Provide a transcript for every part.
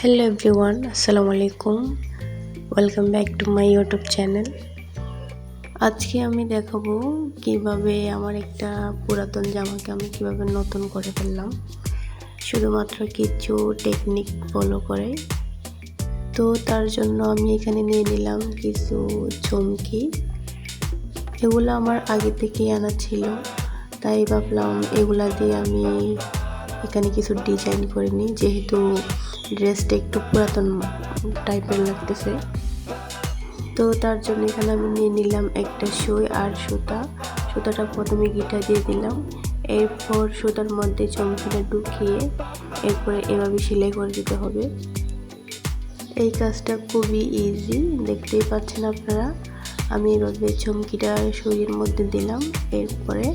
Hello everyone আসসালামু আলাইকুম welcome back to my YouTube channel আজকে আমি দেখাবো কীভাবে আমার একটা পুরাতন জামাকে আমি কীভাবে নতুন করে ফেললাম। শুধুমাত্র কিছু টেকনিক ফলো করে। তো তার জন্য আমি এখানে নিয়ে নিলাম কিছু চমকি। এগুলো আমার আগে থেকেই আনা ছিল। তাই ভাবলাম এগুলা দিয়ে আমি এখানে কিছু ডিজাইন করে নিই। যেহেতু ড্রেসটা একটু পুরাতন টাইপের লাগতেছে। তো তার জন্য এখানে আমি নিয়ে নিলাম একটা সুই আর সুতা। সুতাটা প্রথমে গিটা দিয়ে দিলাম। এরপর সুতার মধ্যে চমকিটা ঢুকিয়ে এরপরে এভাবে সেলাই করে দিতে হবে। এই কাজটা খুবই ইজি দেখতেই পাচ্ছেন আপনারা। আমি এভাবে চমকিটা সুইয়ের মধ্যে দিলাম। এরপরে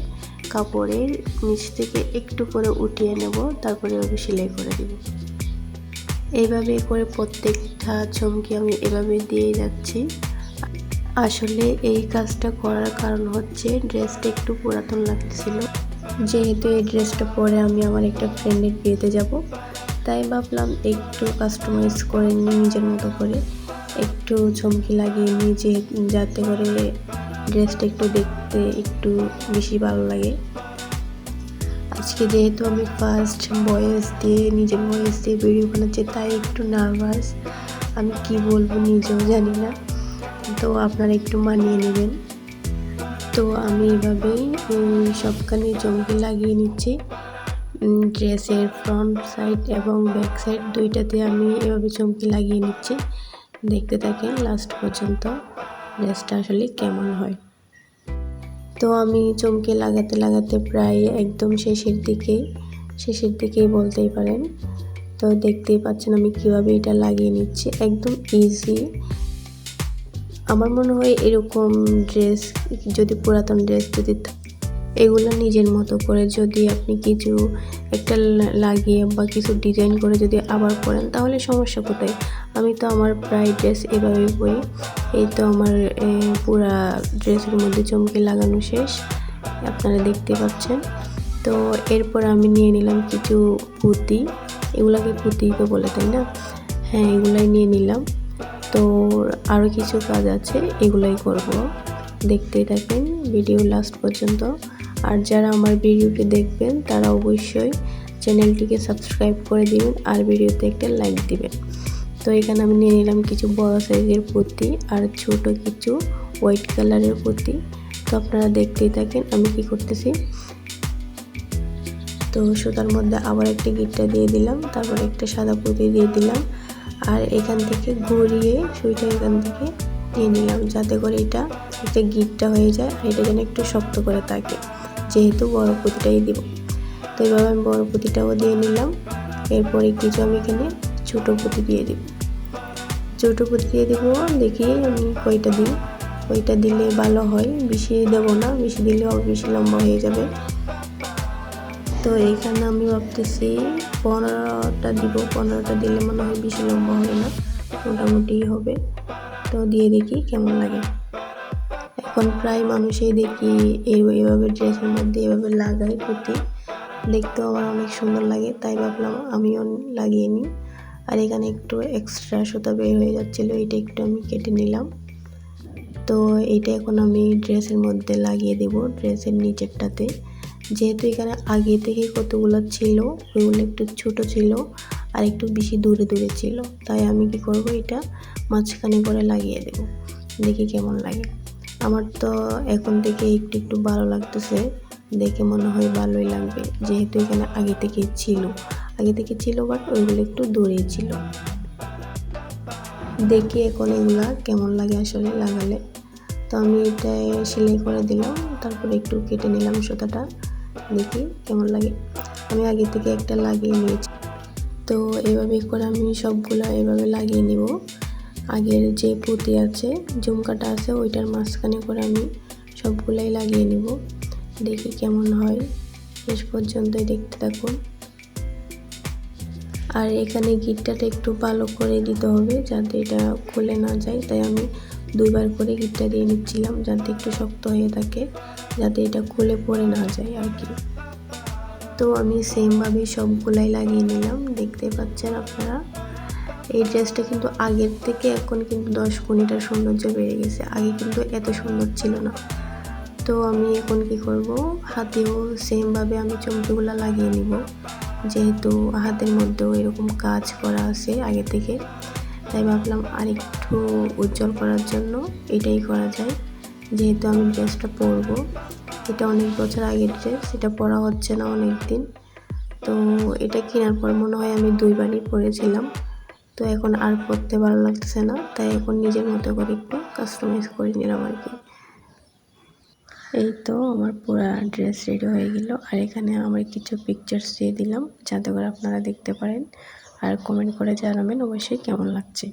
কাপড়ের নিচ থেকে একটু করে উঠিয়ে নেব, তারপরে এভাবে সেলাই করে দেব। এইভাবে করে প্রত্যেকটা চমকি আমি এভাবে দিয়ে যাচ্ছি। আসলে এই কাজটা করার কারণ হচ্ছে ড্রেসটা একটু পুরাতন লাগতেছিল। যেহেতু এই ড্রেসটা পরে আমি আমার একটা ফ্রেন্ডের বিয়েতে যাব, তাই ভাবলাম একটু কাস্টমাইজ করে নিই নিজের মতো করে। একটু চমকি লাগিয়ে নিই যে যাতে করে ড্রেসটা একটু দেখতে একটু বেশি ভালো লাগে। আজকে যেহেতু আমি ফার্স্ট ভয়েস দিয়ে, নিজের ভয়েস দিয়ে ভিডিও বানাচ্ছি, তাই একটু নার্ভাস আমি কি বলব নিজেও জানি না। তো আপনারা একটু মানিয়ে নেবেন। তো আমি এভাবেই সবখানে চমকি লাগিয়ে নিচ্ছি। ড্রেসের ফ্রন্ট সাইড এবং ব্যাক সাইড দুইটাতে আমি এভাবে চমকি লাগিয়ে নিচ্ছি। দেখতে থাকেন লাস্ট পর্যন্ত। ড্রেসটা আসলে কেমন হয়। তো আমি চমকে লাগাতে লাগাতে প্রায় একদম শেষের দিকে, শেষের দিকেই বলতেই পারেন। তো দেখতেই পাচ্ছেন আমি কীভাবে এটা লাগিয়ে নিচ্ছি, একদম ইজি আমার মনে হয় এরকম ড্রেস যদি পুরাতন ড্রেস যদি এগুলো নিজের মতো করে যদি আপনি কিছু একটা লাগিয়ে বা কিছু ডিজাইন করে যদি আবার করেন, তাহলে সমস্যা কোথায়? আমি তো আমার প্রায় ড্রেস এভাবেই পরি। এই তো আমার পুরা ড্রেসের মধ্যে চমকে লাগানো শেষ। আপনারা দেখতে পাচ্ছেন। তো এরপর আমি নিয়ে নিলাম কিছু পুঁতি। এগুলাকে পুঁতি তো বলে, তাই না? হ্যাঁ এগুলাই নিয়ে নিলাম। তো আরও কিছু কাজ আছে, এগুলাই করব। দেখতেই থাকেন ভিডিও লাস্ট পর্যন্ত। আর যারা আমার ভিডিওটি দেখবেন, তারা অবশ্যই চ্যানেলটিকে সাবস্ক্রাইব করে দিবেন আর ভিডিওতে একটা লাইক দিবেন। তো এখানে আমি নিয়ে নিলাম কিছু বড় সাইজের পুঁতি আর ছোট কিছু হোয়াইট কালারের পুঁতি। তো আপনারা দেখতেই থাকেন আমি কি করতেছি। তো সুতার মধ্যে আবার একটা গিটটা দিয়ে দিলাম, তারপর একটা সাদা পুঁতি দিয়ে দিলাম আর এখান থেকে ঘুরিয়ে সুইটা এখান থেকে নিয়ে নিলাম, যাতে করে এটা একটা গিটটা হয়ে যায় এটা যেন একটু শক্ত করে থাকে। যেহেতু বড় পুঁতিটাই দিব। তো এইভাবে আমি বড় পুঁতিটাও দিয়ে নিলাম। এরপরে কিছু আমি এখানে ছোটো পুঁতি দিয়ে দিব। ছোটো পুঁতি দিয়ে দেবো দেখি আমি কয়টা দিই। ওইটা দিলে ভালো হয়? বেশি দেবো না, বেশি দিলেও বেশি লম্বা হয়ে যাবে। তো এইখানে আমি ভাবতেছি পনেরোটা দিব। পনেরোটা দিলে মনে হয় বেশি লম্বা হবে না। মোটামুটি হবে। তো দিয়ে দেখি কেমন লাগে। এখন প্রায় মানুষই দেখি এই এইভাবে ড্রেসের মধ্যে এভাবে লাগাই পুঁতি দেখতেও আমার অনেক সুন্দর লাগে, তাই ভাবলাম আমিও লাগিয়ে নিই। আর এখানে একটু এক্সট্রা সুতা বের হয়ে যাচ্ছিল এটা একটু আমি কেটে নিলাম। তো এটা এখন আমি ড্রেসের মধ্যে লাগিয়ে দেব, ড্রেসের নিচেরটাতে। যেহেতু এখানে আগে থেকে কতগুলো ছিল ওইগুলো একটু ছোট ছিল আর একটু বেশি দূরে দূরে ছিল, তাই আমি কি করব এটা মাঝখানে করে লাগিয়ে দেব। দেখি কেমন লাগে। আমার তো এখন থেকে একটু একটু ভালো লাগতেছে। দেখে মনে হয় ভালোই লাগবে। যেহেতু এখানে আগে থেকে ছিল। আগে থেকে ছিল বাট ওইগুলো একটু দূরেই ছিল। দেখি এখন এগুলা কেমন লাগে আসলে লাগালে। তো আমি এটা সেলাই করে দিলাম। তারপরে একটু কেটে নিলাম সুতাটা। দেখি কেমন লাগে। আমি আগে থেকে একটা লাগিয়ে নিয়েছি। তো এভাবে করে আমি সবগুলো এভাবে লাগিয়ে নিব। আগের যে পুঁতি আছে, ঝুমকাটা আছে, ওইটার মাঝখানে করে আমি সবগুলাই লাগিয়ে নিব। দেখি কেমন হয়। শেষ পর্যন্তই দেখতে থাকুন। আর এখানে গিটটাটা একটু ভালো করে দিতে হবে, যাতে এটা খুলে না যায়। তাই আমি দুইবার করে গিটটা দিয়ে নিচ্ছিলাম, যাতে একটু শক্ত হয়ে থাকে, যাতে এটা খুলে পড়ে না যায় আর কি। তো আমি সেমভাবে সবগুলাই লাগিয়ে নিলাম। দেখতে পাচ্ছেন আপনারা? এই ড্রেসটা কিন্তু আগের থেকে এখন কিন্তু দশ গুণিটার সৌন্দর্য বেড়ে গেছে। আগে কিন্তু এত সুন্দর ছিল না। তো আমি এখন কি করব? হাতেও সেমভাবে আমি চমকিগুলো লাগিয়ে নিব। যেহেতু হাতের মধ্যেও এরকম কাজ করা আছে আগে থেকে। তাই ভাবলাম আরেকটু উজ্জ্বল করার জন্য এটাই করা যায়। যেহেতু আমি ড্রেসটা পরবো। এটা অনেক বছর আগের ড্রেস, এটা পরা হচ্ছে না অনেক দিন তো এটা কেনার পর মনে হয় আমি দুইবারই পরেছিলাম। তো এখন আর পড়তে ভালো লাগতেছে না, তাই এখন নিজের মতো করে একটু কাস্টমাইজ করে নিলাম আর কি। এই তো আমার পুরো ড্রেস রেডি হয়ে গেল, আর এখানে আমার কিছু পিকচার্স দিয়ে দিলাম, যাতে করে আপনারা দেখতে পারেন। আর কমেন্ট করে জানাবেন, অবশ্যই কেমন লাগছে।